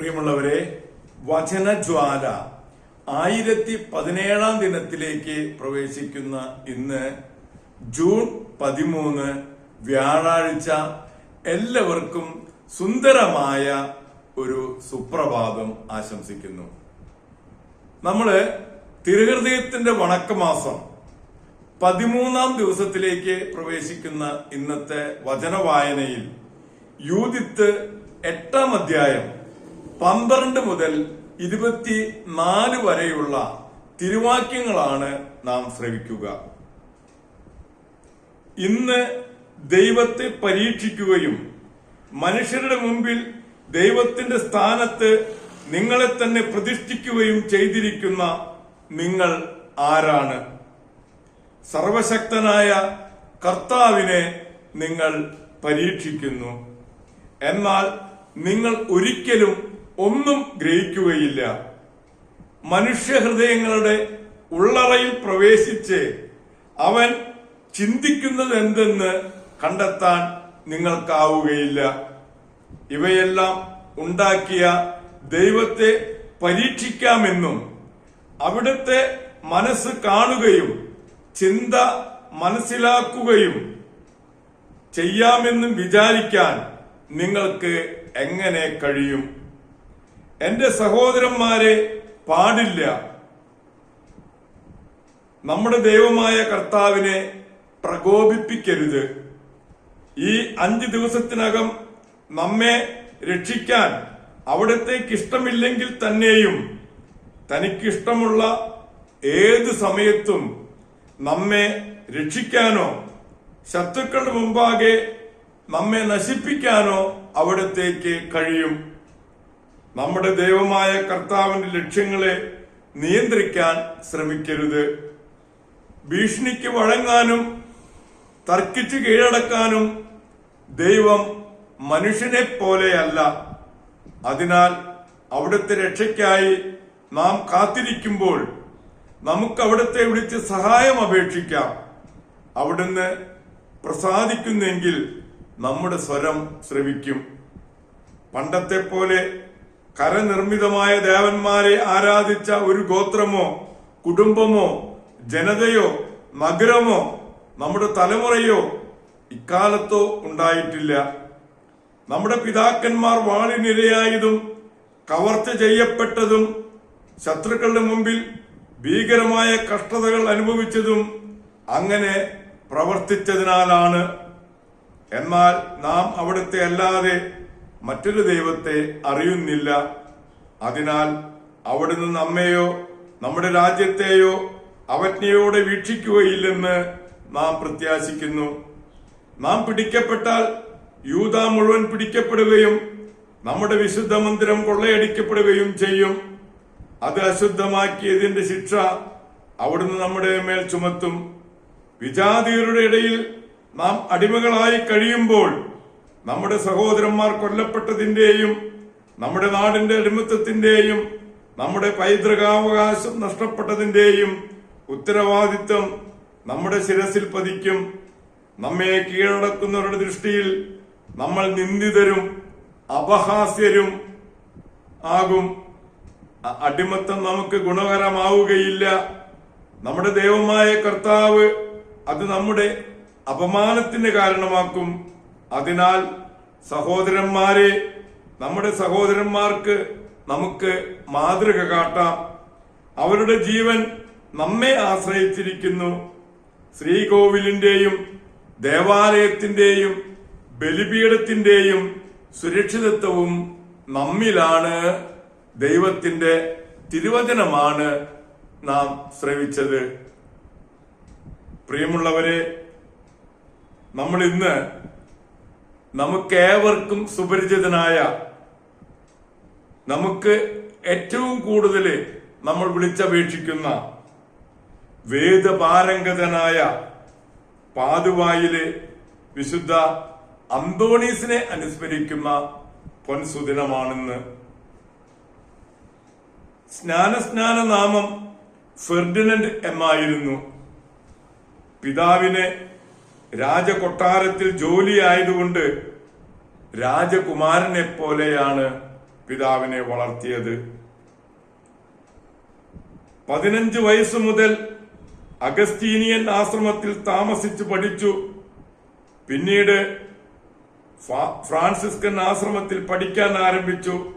പ്രിയമുള്ളവരെ വചനജ്വാല ആയിരത്തി പതിനേഴാം ദിനത്തിലേക്ക് പ്രവേശിക്കുന്ന ഇന്ന് ജൂൺ പതിമൂന്ന് വ്യാഴാഴ്ച എല്ലാവർക്കും സുന്ദരമായ ഒരു സുപ്രഭാതം ആശംസിക്കുന്നു. നമ്മൾ തിരുഹൃദയത്തിന്റെ വണക്കമാസം പതിമൂന്നാം ദിവസത്തിലേക്ക് പ്രവേശിക്കുന്ന ഇന്നത്തെ വചനവായനയിൽ യൂതിത്ത് എട്ടാം അധ്യായം പന്ത്രണ്ട് മുതൽ ഇരുപത്തി നാല് വരെയുള്ള തിരുവാക്യങ്ങളാണ് നാം ശ്രവിക്കുക. ഇന്ന് ദൈവത്തെ പരീക്ഷിക്കുകയും മനുഷ്യരുടെ മുമ്പിൽ ദൈവത്തിന്റെ സ്ഥാനത്ത് നിങ്ങളെ തന്നെ പ്രതിഷ്ഠിക്കുകയും ചെയ്തിരിക്കുന്ന നിങ്ങൾ ആരാണ്? സർവശക്തനായ കർത്താവിനെ നിങ്ങൾ പരീക്ഷിക്കുന്നു. എന്നാൽ നിങ്ങൾ ഒരിക്കലും ഒന്നും ഗ്രഹിക്കുകയില്ല. മനുഷ്യഹൃദയങ്ങളുടെ ഉള്ളറയിൽ പ്രവേശിച്ച് അവൻ ചിന്തിക്കുന്നത് എന്തെന്ന് കണ്ടെത്താൻ നിങ്ങൾക്കാവുകയില്ല. ഇവയെല്ലാം ഉണ്ടാക്കിയ ദൈവത്തെ പരീക്ഷിക്കാമെന്നും അവിടുത്തെ മനസ്സ് കാണുകയും ചിന്ത മനസ്സിലാക്കുകയും ചെയ്യാമെന്നും വിചാരിക്കാൻ നിങ്ങൾക്ക് എങ്ങനെ കഴിയും? എന്റെ സഹോദരന്മാരെ പാടില്ല. നമ്മുടെ ദൈവമായ കർത്താവിനെ പ്രകോപിപ്പിക്കരുത്. ഈ അഞ്ച് ദിവസത്തിനകം നമ്മെ രക്ഷിക്കാൻ അവിടത്തേക്ക് ഇഷ്ടമില്ലെങ്കിൽ തന്നെയും തനിക്കിഷ്ടമുള്ള ഏത് സമയത്തും നമ്മെ രക്ഷിക്കാനോ ശത്രുക്കളുടെ മുമ്പാകെ നമ്മെ നശിപ്പിക്കാനോ അവിടത്തേക്ക് കഴിയും. നമ്മുടെ ദൈവമായ കർത്താവിന്റെ ലക്ഷ്യങ്ങളെ നിയന്ത്രിക്കാൻ ശ്രമിക്കരുത്. ഭീഷണിക്ക് വഴങ്ങാനും തർക്കിച്ച് കീഴടക്കാനും ദൈവം മനുഷ്യനെ പോലെയല്ല അതിനാൽ അവിടുത്തെ രക്ഷയ്ക്കായി നാം കാത്തിരിക്കുമ്പോൾ നമുക്ക് അവിടുത്തെ വിളിച്ച് സഹായം അപേക്ഷിക്കാം. അവിടുന്ന് പ്രസാദിക്കുന്നെങ്കിൽ നമ്മുടെ സ്വരം ശ്രവിക്കും. പണ്ടത്തെ പോലെ കരനിർമ്മിതമായ ദേവന്മാരെ ആരാധിച്ച ഒരു ഗോത്രമോ കുടുംബമോ ജനതയോ നഗരമോ നമ്മുടെ തലമുറയോ ഇക്കാലത്തോ ഉണ്ടായിട്ടില്ല. നമ്മുടെ പിതാക്കന്മാർ വാളിനിരയായതും കവർച്ച ചെയ്യപ്പെട്ടതും ശത്രുക്കളുടെ മുമ്പിൽ ഭീകരമായ കഷ്ടതകൾ അനുഭവിച്ചതും അങ്ങനെ പ്രവർത്തിച്ചതിനാലാണ്. എന്നാൽ നാം അവിടുത്തെ അല്ലാതെ മറ്റൊരു ദൈവത്തെ അറിയുന്നില്ല. അതിനാൽ അവിടുന്ന് നമ്മെയോ നമ്മുടെ രാജ്യത്തെയോ അവജ്ഞയോടെ വീക്ഷിക്കുകയില്ലെന്ന് നാം പ്രത്യാശിക്കുന്നു. നാം പിടിക്കപ്പെട്ടാൽ യൂത മുഴുവൻ പിടിക്കപ്പെടുകയും നമ്മുടെ വിശുദ്ധ മന്ദിരം കൊള്ളയടിക്കപ്പെടുകയും ചെയ്യും. അത് അശുദ്ധമാക്കിയതിന്റെ ശിക്ഷ അവിടുന്ന് നമ്മുടെ മേൽ ചുമത്തും. വിജാതിയരുടെ ഇടയിൽ നാം അടിമകളായി കഴിയുമ്പോൾ നമ്മുടെ സഹോദരന്മാർ കൊല്ലപ്പെട്ടതിന്റെയും നമ്മുടെ നാടിന്റെ അടിമത്തത്തിന്റെയും നമ്മുടെ പൈതൃകാവകാശം നഷ്ടപ്പെട്ടതിന്റെയും ഉത്തരവാദിത്വം നമ്മുടെ ശിരസിൽ പതിക്കും. നമ്മെ കീഴടക്കുന്നവരുടെ ദൃഷ്ടിയിൽ നമ്മൾ നിന്ദിതരും അപഹാസ്യരും ആകും. അടിമത്തം നമുക്ക് ഗുണകരമാവുകയില്ല. നമ്മുടെ ദൈവമായ കർത്താവ് അത് നമ്മുടെ അപമാനത്തിന് കാരണമാക്കും. അതിനാൽ സഹോദരന്മാരെ നമ്മുടെ സഹോദരന്മാർക്ക് നമുക്ക് മാതൃക കാട്ടാം. അവരുടെ ജീവൻ നമ്മെ ആശ്രയിച്ചിരിക്കുന്നു. ശ്രീകോവിലിന്റെയും ദേവാലയത്തിന്റെയും ബലിപീഠത്തിന്റെയും സുരക്ഷിതത്വവും നമ്മിലാണ്. ദൈവത്തിന്റെ തിരുവചനമാണ് നാം ശ്രവിച്ചത്. പ്രിയമുള്ളവരെ നമ്മൾ ഇന്ന് നമുക്കേവർക്കും സുപരിചിതനായ നമുക്ക് ഏറ്റവും കൂടുതൽ നമ്മൾ വിളിച്ചപേക്ഷിക്കുന്ന വേദപാരംഗതനായ പാതുവായിലെ വിശുദ്ധ അന്തോണീസിനെ അനുസ്മരിക്കുന്ന പൊൻസുദിനമാണെന്ന് സ്നാനസ്നാന നാമം ഫെർഡിനൻഡ് എന്നായിരുന്നു പിതാവിന് രാജകൊട്ടാരത്തിൽ ജോലിയായതുകൊണ്ട് രാജകുമാരനെ പോലെയാണ് പിതാവിനെ വളർത്തിയത്. പതിനഞ്ച് വയസ്സ് മുതൽ അഗസ്റ്റീനിയൻ ആശ്രമത്തിൽ താമസിച്ചു പഠിച്ചു. പിന്നീട് ഫ്രാൻസിസ്കൻ ആശ്രമത്തിൽ പഠിക്കാൻ ആരംഭിച്ചു.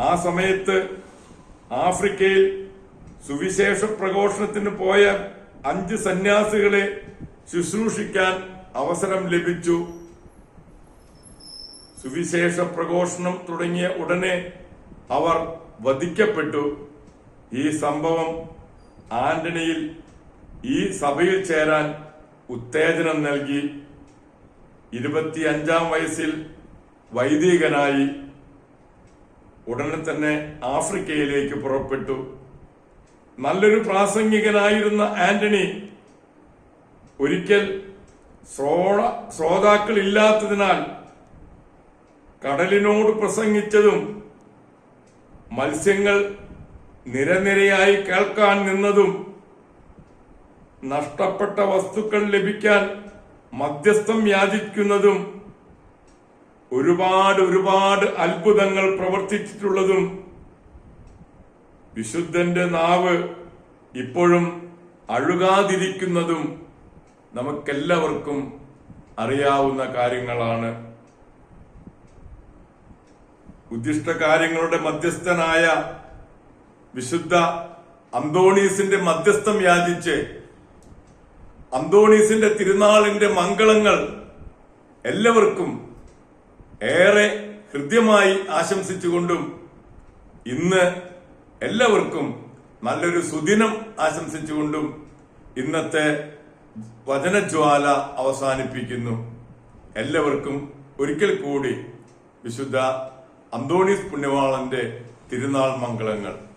ആ സമയത്ത് ആഫ്രിക്കയിൽ സുവിശേഷ പ്രഘോഷണത്തിന് പോയ അഞ്ച് സന്യാസികളെ ശുശ്രൂഷിക്കാൻ അവസരം ലഭിച്ചു. സുവിശേഷ പ്രഘോഷണം തുടങ്ങിയ ഉടനെ അവർ വധിക്കപ്പെട്ടു. ഈ സംഭവം ആന്റണിയിൽ ഈ സഭയിൽ ചേരാൻ ഉത്തേജനം നൽകി. ഇരുപത്തിയഞ്ചാം വയസ്സിൽ വൈദികനായി ഉടനെ തന്നെ ആഫ്രിക്കയിലേക്ക് പുറപ്പെട്ടു. നല്ലൊരു പ്രാസംഗികനായിരുന്ന ആന്റണി ഒരിക്കൽ ശ്രോണ ശ്രോതാക്കൾ ഇല്ലാത്തതിനാൽ കടലിനോട് പ്രസംഗിച്ചതും മത്സ്യങ്ങൾ നിരനിരയായി കേൾക്കാൻ നിന്നതും നഷ്ടപ്പെട്ട വസ്തുക്കൾ ലഭിക്കാൻ മധ്യസ്ഥം യാചിക്കുന്നതും ഒരുപാട് ഒരുപാട് അത്ഭുതങ്ങൾ പ്രവർത്തിച്ചിട്ടുള്ളതും വിശുദ്ധന്റെ നാവ് ഇപ്പോഴും അഴുകാതിരിക്കുന്നതും നമുക്കെല്ലാവർക്കും അറിയാവുന്ന കാര്യങ്ങളാണ്. ഉദ്ദിഷ്ട കാര്യങ്ങളുടെ മധ്യസ്ഥനായ വിശുദ്ധ അന്തോണീസിന്റെ മധ്യസ്ഥം യാചിച്ച് അന്തോണീസിന്റെ തിരുനാളിന്റെ മംഗളങ്ങൾ എല്ലാവർക്കും ഏറെ ഹൃദ്യമായി ആശംസിച്ചുകൊണ്ടും ഇന്ന് എല്ലാവർക്കും നല്ലൊരു സുദിനം ആശംസിച്ചുകൊണ്ടും ഇന്നത്തെ വചനജ്വാല അവസാനിപ്പിക്കുന്നു. എല്ലാവർക്കും ഒരിക്കൽ കൂടി വിശുദ്ധ അന്തോണീസ് പുണ്യവാളന്റെ തിരുനാൾ മംഗളങ്ങൾ.